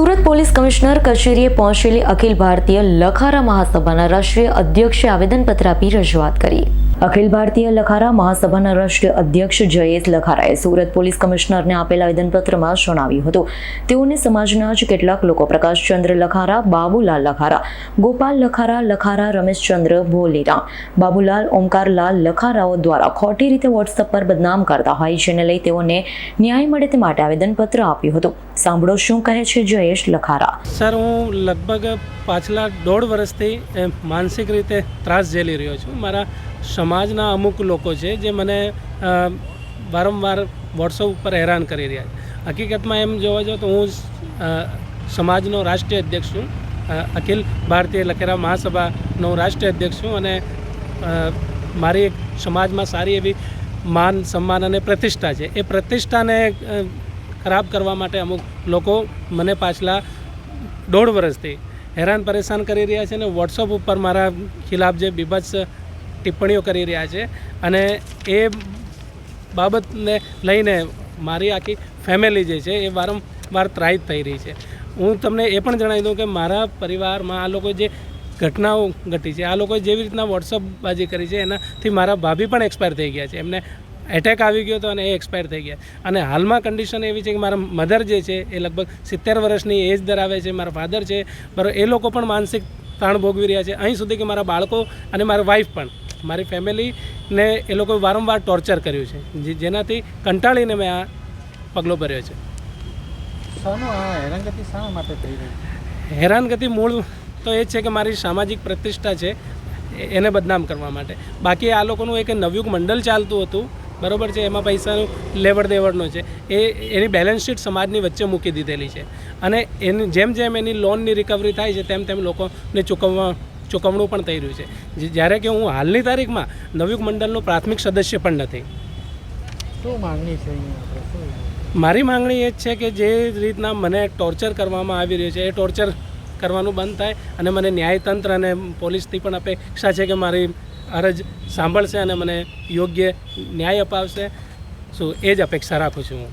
Surat police commissioner કચેરીએ પહોંચેલી અખિલ ભારતીય લખારા મહાસભાના રાષ્ટ્રીય અધ્યક્ષે આવેદનપત્ર આપી રજૂઆત કરી. અખિલ ભારતીય લખારા મહાસભાના રાષ્ટ્રીય અધ્યક્ષ જયેશ લખારાએ સુરત પોલીસ કમિશનરને આપેલા આવેદનપત્રમાં જણાવ્યું હતું. તેઓને સમાજના જ કેટલાક લોકો પ્રકાશચંદ્ર લખારા, બાબુલાલ લખારા, ગોપાલ લખારા લખારા રમેશચંદ્ર ભોલેરા બાબુલાલ, ઓમકારલાલ લખારાઓ દ્વારા ખોટી રીતે વોટ્સઅપ પર બદનામ કરતા હોય જેને લઈ તેઓને ન્યાય મળે તે માટે આવેદનપત્ર આપ્યું હતું. સાંભળો શું કહે છે જયેશ લખારા. સર, હું લગભગ પાછલા દોઢ વર્ષથી માનસિક રીતે ત્રાસ ઝેલી રહ્યો છું. મારા સમાજના અમુક લોકો છે જે મને વારંવાર વોટ્સઅપ ઉપર હેરાન કરી રહ્યા છે. હકીકતમાં એમ જોવા જાઓ તો હું સમાજનો રાષ્ટ્રીય અધ્યક્ષ છું. અખિલ ભારતીય લખેરા મહાસભાનો રાષ્ટ્રીય અધ્યક્ષ છું અને મારી એક સમાજમાં સારી એવી માન, સન્માન અને પ્રતિષ્ઠા છે. એ પ્રતિષ્ઠાને ખરાબ કરવા માટે અમુક લોકો મને પાછલા દોઢ વર્ષથી હેરાન પરેશાન કરી રહ્યા છે અને વોટ્સઅપ ઉપર મારા ખિલાફ જે બીભત્સ ટિપ્પણીઓ કરી રહ્યા છે અને એ બાબતને લઈને મારી આખી ફેમિલી જે છે એ વારંવાર ત્રાહિત થઈ રહી છે. હું તમને એ પણ જણાવી દઉં કે મારા પરિવારમાં આ લોકો જે ઘટનાઓ ઘટી છે, આ લોકોએ જેવી રીતના વોટ્સઅપ બાજી કરી છે, એનાથી મારા ભાભી પણ એક્સપાયર થઈ ગયા છે. એમને એટેક આવી ગયો હતો અને એ એક્સપાયર થઈ ગયા. અને હાલમાં કન્ડિશન એવી છે કે મારા મધર જે છે એ લગભગ સિત્તેર વર્ષની એજ ધરાવે છે, મારા ફાધર છે. બરાબર એ લોકો પણ માનસિક તાણ ભોગવી રહ્યા છે. અહીં સુધી કે મારા બાળકો અને મારા વાઈફ પણ. મારી ફેમિલીને એ લોકોએ વારંવાર ટોર્ચર કર્યું છે. જે- જેનાથી કંટાળીને મેં આ પગલો ભર્યો છે. હેરાનગતિ શા માટે થઈ રહી? હેરાનગતિ મૂળ તો એ છે કે મારી સામાજિક પ્રતિષ્ઠા છે એને બદનામ કરવા માટે. બાકી આ લોકોનું એક નવયુગ મંડળ ચાલતું હતું બરોબર છે? એમાં પૈસાનું લેવડ દેવડનો છે. એ એની બેલેન્સ શીટ સમાજની વચ્ચે મૂકી દીધેલી છે. અને એની જેમ જેમ એની લોનની રિકવરી થાય છે તેમ તેમ લોકોને ચૂકવવા ચૂકવણું પણ થઈ રહ્યું છે. જ્યારે કે હું હાલની તારીખમાં નવયુગ મંડળનો પ્રાથમિક સદસ્ય પણ નથી. શું માંગણી છે મારી માંગણી એ જ છે કે જે રીતના મને ટોર્ચર કરવામાં આવી રહ્યું છે એ ટોર્ચર કરવાનું બંધ થાય અને મને ન્યાયતંત્ર અને પોલીસથી પણ અપેક્ષા છે કે મારી અરજ સાંભળશે અને મને યોગ્ય ન્યાય અપાવશે. શું એ જ અપેક્ષા રાખું છું હું.